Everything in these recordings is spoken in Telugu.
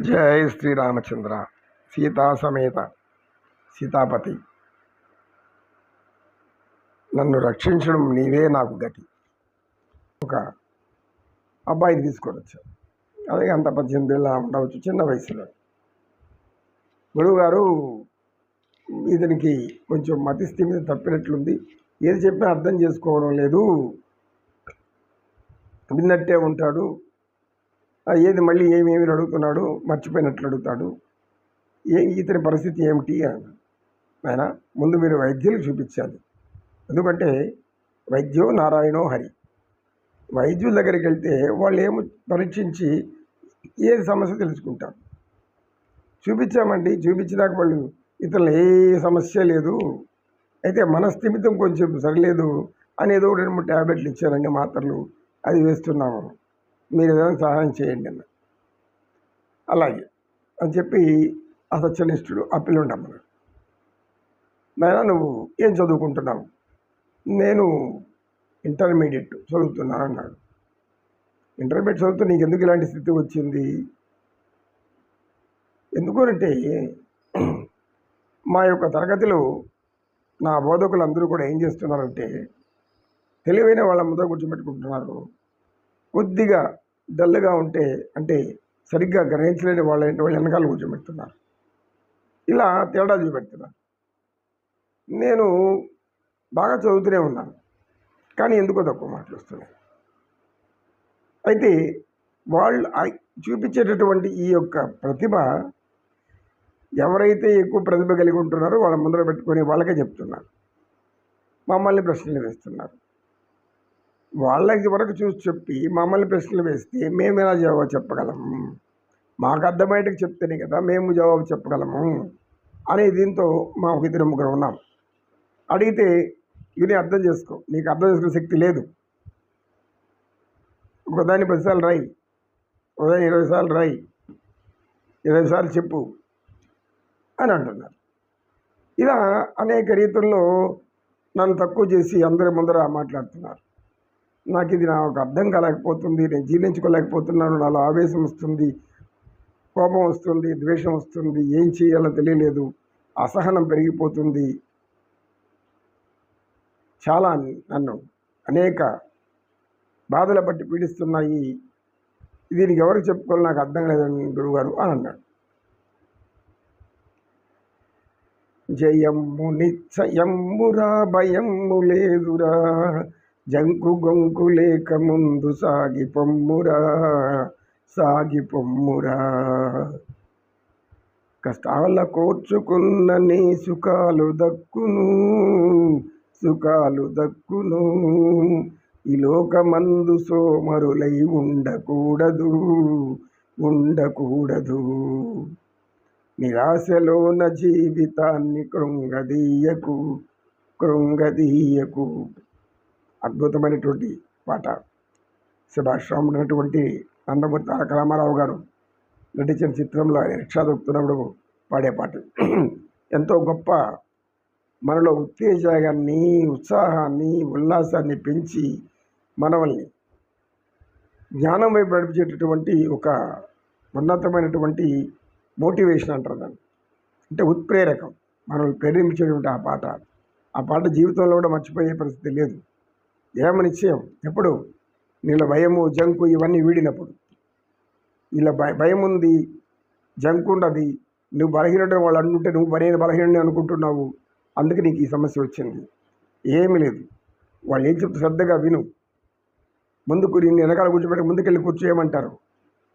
జై శ్రీరామచంద్ర. సీతా సమేత సీతాపతి. నన్ను రక్షించడం నీవే నాకు గతి. ఒక అబ్బాయిని తీసుకొని వచ్చాను. అదే అంత పద్దెనిమిది ఏళ్ళ ఉండవచ్చు చిన్న వయసులో. గురువు గారు ఇతనికి కొంచెం మతి స్థిమిత తప్పినట్లుంది. ఏది చెప్పినా అర్థం చేసుకోవడం లేదు. విన్నట్టే ఉంటాడు. ఏది మళ్ళీ ఏమేమి అడుగుతున్నాడు మర్చిపోయినట్లు అడుగుతాడు. ఏ ఇతని పరిస్థితి ఏమిటి అని. ఆయన ముందు మీరు వైద్యులు చూపించాలి. ఎందుకంటే వైద్యో నారాయణో హరి. వైద్యుల దగ్గరికి వెళ్తే వాళ్ళు ఏమో పరీక్షించి ఏది సమస్య తెలుసుకుంటారు. చూపించామండి చూపించినాక వాళ్ళు ఇతరులు ఏ సమస్య లేదు. అయితే మన స్థిమితం కొంచెం సరిలేదు అనేదో ఏదో రెండు మూడు ట్యాబ్లెట్లు ఇచ్చారండి మాత్రలు. అది వేస్తున్నాము. మీరు ఏదైనా సహాయం చేయండి అన్న అలాగే అని చెప్పి ఆ సత్యనిష్ఠుడు ఆ పిల్లుండి అమ్మన్నాడు నాయన నువ్వు ఏం చదువుకుంటున్నావు? నేను ఇంటర్మీడియట్ చదువుతున్నాను అన్నాడు. ఇంటర్మీడియట్ చదువుతూ నీకు ఎందుకు ఇలాంటి స్థితి వచ్చింది? ఎందుకంటే మా యొక్క తరగతిలో నా బోధకులు అందరూ కూడా ఏం చేస్తున్నారంటే తెలివైన వాళ్ళ ముందర కూర్చోబెట్టుకుంటున్నారు. కొద్దిగా డల్గా ఉంటే అంటే సరిగ్గా గ్రహించలేని వాళ్ళ వాళ్ళు వెనకాల కూర్చోబెడుతున్నారు. ఇలా తేడా చూపెడుతున్నారు. నేను బాగా చదువుతూనే ఉన్నాను. కానీ ఎందుకో తక్కువ మాటలు వస్తున్నాయి. అయితే వాళ్ళు చూపించేటటువంటి ఈ యొక్క ప్రతిభ ఎవరైతే ఎక్కువ ప్రతిభ కలిగి ఉంటున్నారో వాళ్ళ ముందర పెట్టుకొని వాళ్ళకే చెప్తున్నారు. మమ్మల్ని ప్రశ్నలు వేస్తున్నారు. వాళ్ళకి వరకు చూసి చెప్పి మమ్మల్ని ప్రశ్నలు వేస్తే మేము ఎలా జవాబు చెప్పగలము మాకు అర్థమయ్యేటకు చెప్తేనే కదా మేము జవాబు చెప్పగలము అనే దీంతో మా ఒక ఇద్దరు ముగ్గురు ఉన్నాం. అడిగితే ఇవి అర్థం చేసుకో నీకు అర్థం చేసుకునే శక్తి లేదు. ఒకదాన్ని పదిసార్లు రాయి ఒకదాన్ని ఇరవై సార్లు రాయి ఇరవై సార్లు చెప్పు అని అంటున్నారు. ఇలా అనేక రీతుల్లో నన్ను తక్కువ చేసి అందరి ముందర మాట్లాడుతున్నారు. నాకు ఇది నాకు అర్థం కాలేకపోతుంది నేను జీర్ణించుకోలేకపోతున్నాను నాలో ఆవేశం వస్తుంది కోపం వస్తుంది ద్వేషం వస్తుంది ఏం చేయాలో తెలియలేదు అసహనం పెరిగిపోతుంది. చాలా నన్ను అనేక బాధల బట్టి పీడిస్తున్నాయి. దీనికి ఎవరికి చెప్పుకోవాలి నాకు అర్థం లేదని గురువుగారు అని అన్నాడు. జయమ్ము నిశ్చయమ్మురా భయము లేదురా. జంకు గొంకు లేక ముందు సాగి పొమ్మురా సాగి పొమ్మురా. కష్టాల కోర్చుకున్న నీ సుఖాలు దక్కును సుఖాలు దక్కును. ఈ లోకమందు సోమరులై ఉండకూడదు ఉండకూడదు. నిరాశలోన జీవితాన్ని కృంగదీయకు కృంగదీయకు. అద్భుతమైనటువంటి పాట. సుభాష్ నందమూరి తారక రామారావు గారు నటించిన చిత్రంలో ఆయన రిక్షా దొక్కుతున్నప్పుడు పాడే పాట. ఎంతో గొప్ప మనలో ఉత్తేజాన్ని ఉత్సాహాన్ని ఉల్లాసాన్ని పెంచి మనల్ని జ్ఞానం వైపు నడిపించేటటువంటి ఒక ఉన్నతమైనటువంటి మోటివేషన్ అంటారు దాన్ని. అంటే ఉత్ప్రేరకం. మనల్ని ప్రేరేపించేటువంటి ఆ పాట. ఆ పాట జీవితంలో కూడా మర్చిపోయే పరిస్థితి లేదు. ఏమ నిశ్చయం ఎప్పుడు? నీళ్ళ భయము జంకు ఇవన్నీ వీడినప్పుడు. ఇలా భయ భయం ఉంది జంకు ఉండదు నువ్వు బలహీనుడు వాళ్ళు అనుకుంటే నువ్వు బలహీన బలహీనుడిని అనుకుంటున్నావు. అందుకే నీకు ఈ సమస్య వచ్చింది. ఏమీ లేదు. వాళ్ళు ఏం చెప్తే శ్రద్ధగా విను. ముందుకు నేను వెనకాల కూర్చోబెట్టి ముందుకెళ్ళి కూర్చోయమంటారు.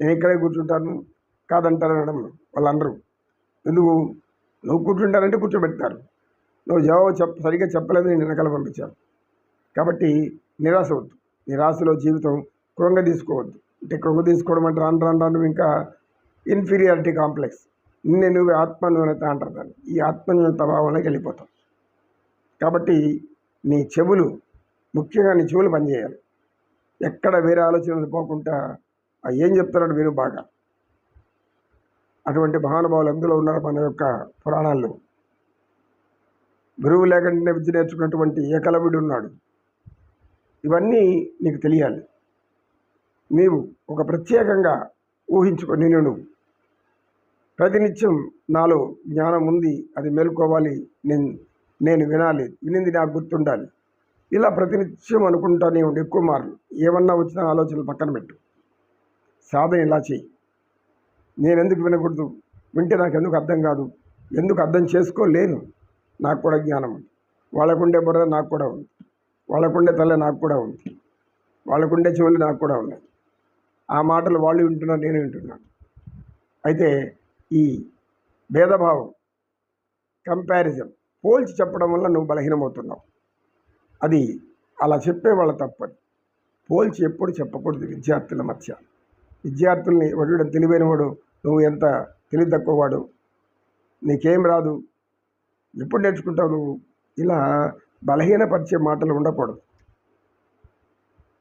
నేను ఇక్కడే కూర్చుంటాను. కాదంటారు అనడం వాళ్ళందరూ. ఎందుకు? నువ్వు కూర్చుంటానంటే కూర్చోబెడతారు. నువ్వు జవాబు చెప్ సరిగ్గా చెప్పలేదు నేను వెనకాల పంపించాను. కాబట్టి నిరాశ వద్దు. నిరాశలో జీవితం కృంగ తీసుకోవద్దు. అంటే కృంగ తీసుకోవడం అంటే రాను రాను రాను ఇంకా ఇన్ఫీరియారిటీ కాంప్లెక్స్ నిన్నే నువ్వు ఆత్మన్యూనత అంటారు దాన్ని. ఈ ఆత్మన్యూనత భావంలోకి వెళ్ళిపోతాం కాబట్టి నీ చెవులు ముఖ్యంగా నీ చెవులు పనిచేయాలి. ఎక్కడ వేరే ఆలోచనలు పోకుండా ఆ ఏం చెప్తున్నాడు విను బాగా. అటువంటి మహానుభావులు అందులో ఉన్నారు మన యొక్క పురాణాల్లో. గురువు లేకుండా విద్య నేర్చుకున్నటువంటి ఏకలవిడు ఉన్నాడు. ఇవన్నీ నీకు తెలియాలి. నీవు ఒక ప్రత్యేకంగా ఊహించుకో నేను ప్రతినిత్యం నాలో జ్ఞానం ఉంది అది మేల్కోవాలి నేను నేను వినాలి వినింది నాకు గుర్తుండాలి. ఇలా ప్రతినిత్యం అనుకుంటానే ఉండి ఎక్కువ మార్లు ఏమన్నా వచ్చిన ఆలోచనలు పక్కన పెట్టు. సాధన ఇలా చెయ్యి. నేను ఎందుకు వినకూడదు? వింటే నాకు ఎందుకు అర్థం కాదు? ఎందుకు అర్థం చేసుకోలేను? నాకు కూడా జ్ఞానం ఉంది. వాళ్ళకుండే బుర్ర నాకు కూడా ఉంది. వాళ్ళకుండే తల నాకు కూడా ఉంది. వాళ్ళకుండే చెవులు నాకు కూడా ఉన్నాయి. ఆ మాటలు వాళ్ళు వింటున్నారు నేను వింటున్నాను అయితే ఈ భేదభావం కంపారిజన్ పోల్చి చెప్పడం వల్ల నువ్వు బలహీనమవుతున్నావు. అది అలా చెప్పే వాళ్ళ తప్పని పోల్చి ఎప్పుడు చెప్పకూడదు విద్యార్థుల మధ్య. విద్యార్థుల్ని వాడు తెలివైనవాడు నువ్వు ఎంత తెలివి తక్కువవాడు నీకేం రాదు ఎప్పుడు నేర్చుకుంటావు నువ్వు? ఇలా బలహీనపరిచే మాటలు ఉండకూడదు.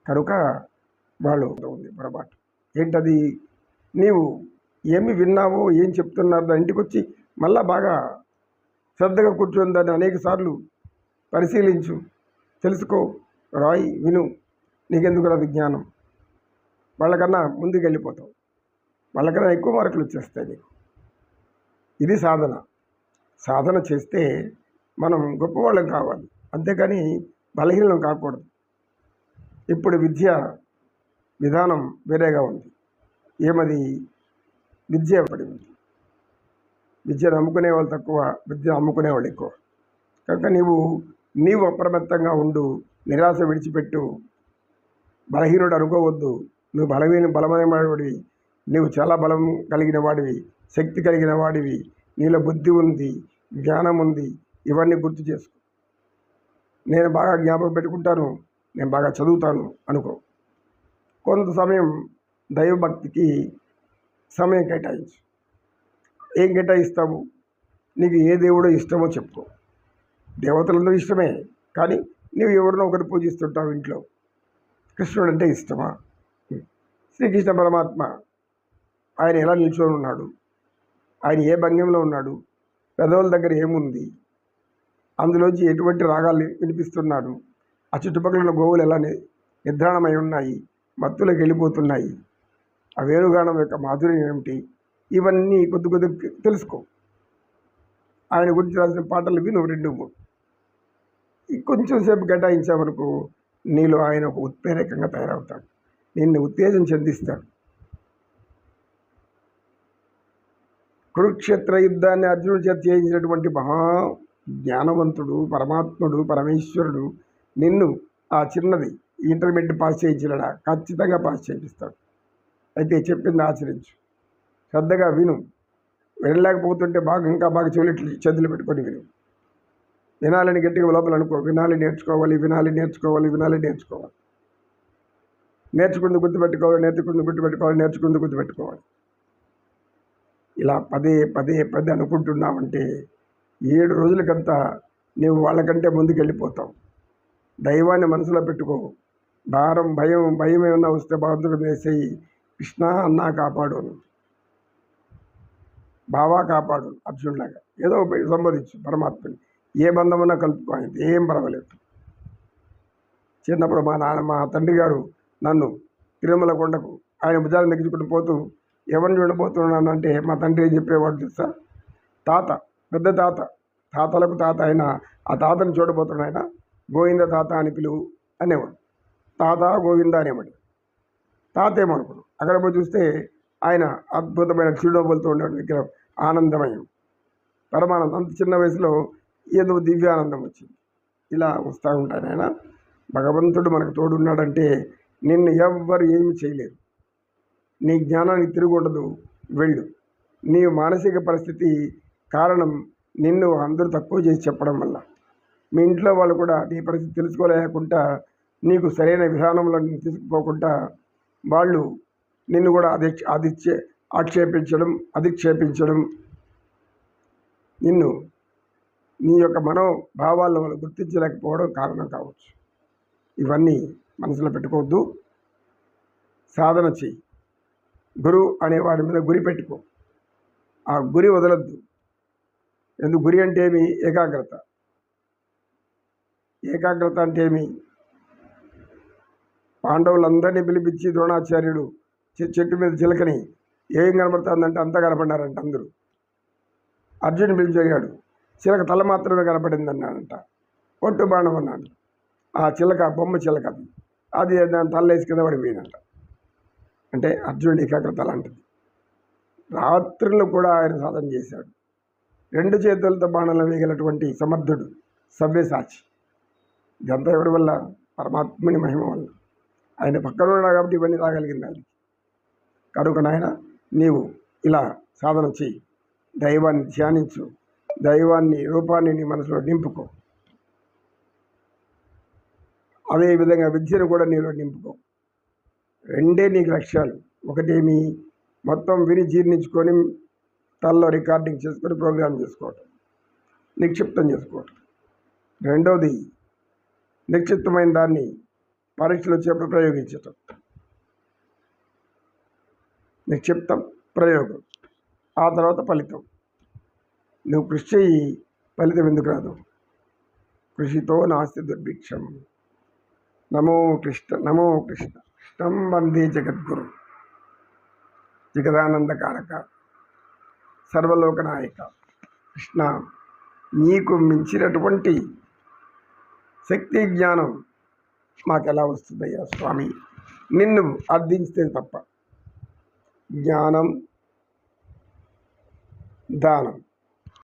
కనుక వాళ్ళు ఉంది పొరపాటు. ఏంటది? నీవు ఏమి విన్నావో ఏం చెప్తున్నారో ఇంటికి వచ్చి మళ్ళా బాగా శ్రద్ధగా కూర్చొని దాన్ని అనేక సార్లు పరిశీలించు. తెలుసుకో రాయి విను. నీకెందుకు రాదు జ్ఞానం వాళ్ళకన్నా ముందుకు వెళ్ళిపోతావు వాళ్ళకన్నా ఎక్కువ మార్కులు వచ్చేస్తాయి నీకు. ఇది సాధన. సాధన చేస్తే మనం గొప్పవాళ్ళం కావాలి. అంతేకాని బలహీనం కాకూడదు. ఇప్పుడు విద్య విధానం వేరేగా ఉంది. ఏమది? విద్య పడి ఉంది. విద్యను అమ్ముకునే వాళ్ళు తక్కువ విద్య అమ్ముకునే వాళ్ళు ఎక్కువ. కనుక నీవు నీవు అప్రమత్తంగా ఉండు నిరాశ విడిచిపెట్టు బలహీనుడు అనుకోవద్దు. నువ్వు బలమైన బలమైన వాడివి నువ్వు చాలా బలం కలిగిన వాడివి శక్తి కలిగిన వాడివి. నీలో బుద్ధి ఉంది జ్ఞానం ఉంది. ఇవన్నీ గుర్తు చేసుకో. నేను బాగా జ్ఞాపకం పెట్టుకుంటాను నేను బాగా చదువుతాను అనుకో. కొంత సమయం దైవభక్తికి సమయం కేటాయించు. ఏం కేటాయిస్తావు? నీకు ఏ దేవుడో ఇష్టమో చెప్పుకో. దేవతలందరూ ఇష్టమే కానీ నువ్వు ఎవరినో ఒకరు పూజిస్తుంటావు ఇంట్లో. కృష్ణుడు అంటే ఇష్టమా? శ్రీకృష్ణ పరమాత్మ ఆయన ఎలా నిల్చొని ఉన్నాడు? ఆయన ఏ భంగ్యంలో ఉన్నాడు? పెదవుల దగ్గర ఏముంది? అందులోంచి ఎటువంటి రాగాలు వినిపిస్తున్నాడు? ఆ చుట్టుపక్కల ఉన్న గోవులు ఎలా నిద్రాణమై ఉన్నాయి మత్తులకు వెళ్ళిపోతున్నాయి. ఆ వేణుగానం యొక్క మాధుర్యం ఏమిటి? ఇవన్నీ కొద్ది కొద్ది తెలుసుకో. ఆయన గురించి రాసిన పాటలు విను రెండు. మూడు కొంచెం సేపు కేటాయించామనుకో నీలో ఆయన ఒక ఉత్ప్రేరకంగా తయారవుతాడు. నిన్ను ఉత్తేజం చెందిస్తాడు. కురుక్షేత్ర యుద్ధాన్ని అర్జునుడి చేత చేయించినటువంటి మహా జ్ఞానవంతుడు పరమాత్ముడు పరమేశ్వరుడు నిన్ను ఆ చిన్నది ఇంటర్మీడియట్ పాస్ చేయించినడా ఖచ్చితంగా పాస్ చేయిస్తాడు. అయితే చెప్పింది ఆచరించు. శ్రద్ధగా విను. వినలేకపోతుంటే బాగా ఇంకా బాగా చెవులెట్లు చేతులు పెట్టుకొని విను. వినాలని గట్టిగా లోపల అనుకో. వినాలి నేర్చుకోవాలి వినాలి నేర్చుకోవాలి వినాలి నేర్చుకోవాలి. నేర్చుకుంది గుర్తుపెట్టుకోవాలి నేర్చుకుంది గుర్తుపెట్టుకోవాలి నేర్చుకుంది గుర్తుపెట్టుకోవాలి. ఇలా పదే పదే పదే అనుకుంటున్నామంటే ఏడు రోజులకంతా నీవు వాళ్ళకంటే ముందుకు వెళ్ళిపోతావు దైవాన్ని మనసులో పెట్టుకో. భారం భయం భయం ఏమన్నా వస్తే భగవంతుడు వేసేయి. కృష్ణ అన్నా కాపాడు. బావా కాపాడు. అర్జునులాగా. ఏదో సంబోధించు పరమాత్మని. ఏ బంధమన్నా కలుపుకో ఆయన. ఏం పర్వాలేదు. చిన్నప్పుడు మా నాన్న మా తండ్రి గారు నన్ను తిరుమల కొండకు ఆయన భుజాలను నెగ్గించుకుంటూ పోతూ ఎవరిని చూడబోతున్నాను అంటే మా తండ్రి ఏం చెప్పేవాడు తెలుసా? తాత పెద్ద తాత తాతలకు తాత ఆయన ఆ తాతను చూడబోతున్నాడు ఆయన గోవింద తాత అని పిలువు అనేవాడు. తాత గోవింద అనేవాడు. తాత ఏమనుకున్నాడు? అక్కడ పోయి చూస్తే ఆయన అద్భుతమైన చిరునవ్వులతో ఉన్నాడు విగ్రహం. ఆనందమయం. పరమానందం. అంత చిన్న వయసులో ఏదో దివ్యానందం వచ్చింది. ఇలా వస్తూ ఉంటాను ఆయన. భగవంతుడు మనకు తోడున్నాడంటే నిన్ను ఎవ్వరు ఏమి చేయలేరు. నీ జ్ఞానానికి తిరుగుండదు. వెళ్ళు. నీ మానసిక పరిస్థితి కారణం నిన్ను అందరూ తక్కువ చేసి చెప్పడం వల్ల. మీ ఇంట్లో వాళ్ళు కూడా నీ పరిస్థితి తెలుసుకోలేకుండా నీకు సరైన విధానంలో తీసుకుపోకుండా వాళ్ళు నిన్ను కూడా అది అధిక్షే ఆక్షేపించడం అధిక్షేపించడం. నిన్ను నీ యొక్క మనోభావాలను వాళ్ళు గుర్తించలేకపోవడం కారణం కావచ్చు. ఇవన్నీ మనసులో పెట్టుకోవద్దు. సాధన చెయ్యి. గురువు అనే వాడి మీద గురి పెట్టుకో. ఆ గురి వదలద్దు. ఎందుకు గురి అంటే ఏమి? ఏకాగ్రత. ఏకాగ్రత అంటే ఏమి? పాండవులందరినీ పిలిపించి ద్రోణాచార్యుడు చె- చెట్టు మీద చిలకని ఏం కనబడుతుందంటే అంతా కనపడినారంట అందరూ. అర్జున్ పిలిచాడు చిలక తల మాత్రమే కనపడింది అన్నాడంట ఒట్టు బాణం అన్నాడు. ఆ చిలక బొమ్మ చిలక. అది అది దాని తల్లేసి కింద పడిపోయిందంట. అంటే అర్జునుడి ఏకాగ్రత అలాంటిది రాత్రులు కూడా ఆయన సాధన చేశాడు. రెండు చేతులతో బాణాలు వేయగలటువంటి సమర్థుడు సవ్యసాచి. ఇదంతా ఎవరి వల్ల? పరమాత్ముని మహిమ వల్ల. ఆయన పక్కన ఉన్నాడు కాబట్టి ఇవన్నీ రాగలిగింది ఆయనకి. కనుక నాయన నీవు ఇలా సాధన చెయ్యి. దైవాన్ని ధ్యానించు. దైవాన్ని రూపాన్ని నీ మనసులో నింపుకో. అదేవిధంగా విద్యను కూడా నీలో నింపుకో. రెండే నీకు లక్ష్యాలు. ఒకటేమి? మొత్తం విని జీర్ణించుకొని తనలో రికార్డింగ్ చేసుకొని ప్రోగ్రామ్ చేసుకోవటం నిక్షిప్తం చేసుకోవటం. రెండవది నిక్షిప్తమైన దాన్ని పరీక్షలు వచ్చేప్పుడు ప్రయోగించటం. నిక్షిప్తం ప్రయోగం ఆ తర్వాత ఫలితం. నువ్వు కృషి చేయి ఫలితం ఎందుకు రాదు? కృషితో నాస్తి దుర్భిక్షం. నమో కృష్ణ నమో కృష్ణ. కృష్ణం వందే జగద్గురు. జగదానందకారక. సర్వలోకనాయక కృష్ణ నీకు మించినటువంటి శక్తి జ్ఞానం మాకెలా వస్తుందయ్యా స్వామి? నిన్ను అర్థించితే తప్ప. జ్ఞానం దానం.